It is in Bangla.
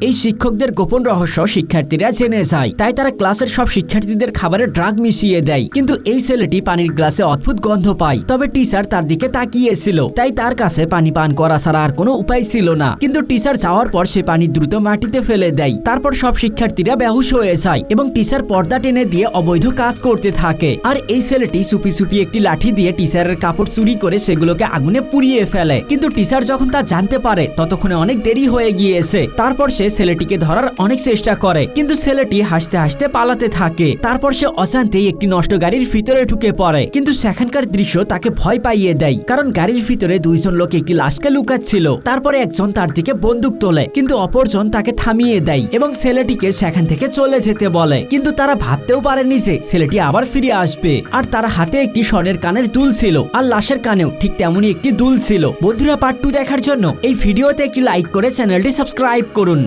এই শিক্ষকদের গোপন রহস্য শিক্ষার্থীরা জেনে যায়। তাই তারা ক্লাসের সব শিক্ষার্থীদের খাবারে ড্রাগ মিশিয়ে দেয়। কিন্তু এই ছেলেটি পানির গ্লাসে অদ্ভুত গন্ধ পায়। তবে টিচার তার দিকে তাকিয়েছিল। তাই তার কাছে পানি পান করা ছাড়া আর কোনো উপায় ছিল না। কিন্তু টিচার যাওয়ার পর সে পানি দ্রুত মাটিতে ফেলে দেয়। তারপর সব শিক্ষার্থীরা বেহুশ হয়ে যায় এবং টিচার পর্দা টেনে দিয়ে অবৈধ কাজ করতে থাকে। আর এই ছেলেটি সুপি সুপি একটি লাঠি দিয়ে টিচারের কাপড় চুরি করে সেগুলোকে আগুনে পুড়িয়ে ফেলে। কিন্তু টিচার যখন তা জানতে পারে, ততক্ষণে অনেক দেরি হয়ে গিয়েছে। তারপর সে ছেলেটিকে ধরার অনেক চেষ্টা করে, কিন্তু ছেলেটি হাসতে হাসতে পালাতে থাকে। তারপর সে অজান্তেই একটি নষ্ট গাড়ির ভিতরে ঢুকে পড়ে, কিন্তু সেখানকার দৃশ্য তাকে ভয় পাইয়ে দেয়, কারণ গাড়ির ভিতরে দুইজন লোক একটি লাশকে লুকাচ্ছিল। তারপরে একজন তার দিকে বন্দুক তোলে, কিন্তু অপরজন তাকে থামিয়ে দেয় এবং ছেলেটিকে সেখান থেকে চলে যেতে বলে। কিন্তু তারা ভাবতেও পারেনি যে ছেলেটি আবার ফিরে আসবে। আর তার হাতে একটি স্বর্ণের কানের দুল ছিল, আর লাশের কানেও ঠিক তেমনই একটি দুল ছিল। বন্ধুরা পার্ট টু দেখার জন্য এই ভিডিওতে একটি লাইক করে চ্যানেলটি সাবস্ক্রাইব করুন।